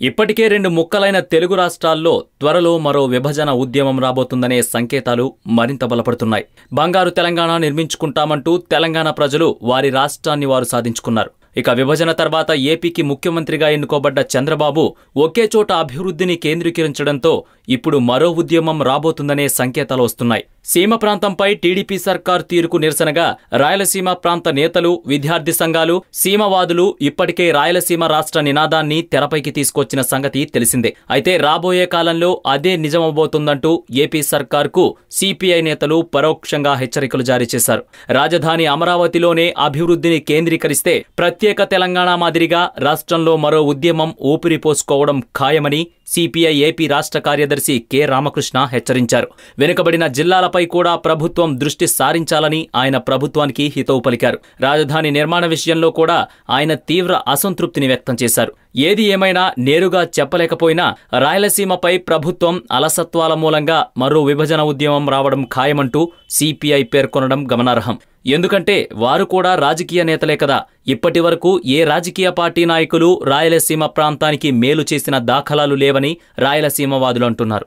ఇప్పటికే రెండు ముక్కలైన తెలుగు రాష్ట్రాల్లో త్వరలో మరో విభజన ఉద్యమం రాబోతుందనే సంకేతాలు మరింత బలపడుతున్నాయి. బంగారు తెలంగాణ నిర్మించుకుంటామంటూ తెలంగాణ ప్రజలు వారి రాష్ట్రాన్ని వారు సాధించుకున్నారు. ఇక విభజన తర్వాత ఏపీకి ముఖ్యమంత్రిగా ఎన్నుకోబడ్డ చంద్రబాబు ఒకే చోట అభివృద్ధిని కేంద్రీకరించడంతో ఇప్పుడు మరో ఉద్యమం రాబోతుందనే సంకేతాలు వస్తున్నాయి. సీమ ప్రాంతంపై టీడీపీ సర్కార్ తీరుకు నిరసనగా రాయలసీమ ప్రాంత నేతలు విద్యార్థి సంఘాలు సీమవాదులు ఇప్పటికే రాయలసీమ రాష్ట్ర నినాదాన్ని తెరపైకి తీసుకొచ్చిన సంగతి తెలిసిందే. అయితే రాబోయే కాలంలో అదే నిజమవబోతుందంటూ ఏపీ సర్కార్కు సిపిఐ నేతలు పరోక్షంగా హెచ్చరికలు జారీ చేశారు. రాజధాని అమరావతిలోనే అభివృద్ధిని కేంద్రీకరిస్తే ప్రత్యేక తెలంగాణ మాదిరిగా రాష్ట్రంలో మరో ఉద్యమం ఊపిరి పోసుకోవడం ఖాయమని సిపిఐ ఏపీ రాష్ట్ర కార్యదర్శి కె రామకృష్ణ హెచ్చరించారు. వెనుకబడిన జిల్లాలపై కూడా ప్రభుత్వం దృష్టి సారించాలని ఆయన ప్రభుత్వానికి హితవు పలికారు. రాజధాని నిర్మాణ విషయంలో కూడా ఆయన తీవ్ర అసంతృప్తిని వ్యక్తం చేశారు. ఏది ఏమైనా నేరుగా చెప్పలేకపోయినా రాయలసీమపై ప్రభుత్వం అలసత్వాల మూలంగా మరో విభజన ఉద్యమం రావడం ఖాయమంటూ సిపిఐ పేర్కొనడం గమనార్హం. ఎందుకంటే వారు కూడా రాజకీయ నేతలే కదా. ఇప్పటి వరకు ఏ రాజకీయ పార్టీ నాయకులు రాయలసీమ ప్రాంతానికి మేలు చేసిన దాఖలాలు లేవని రాయలసీమవాదులు అంటున్నారు.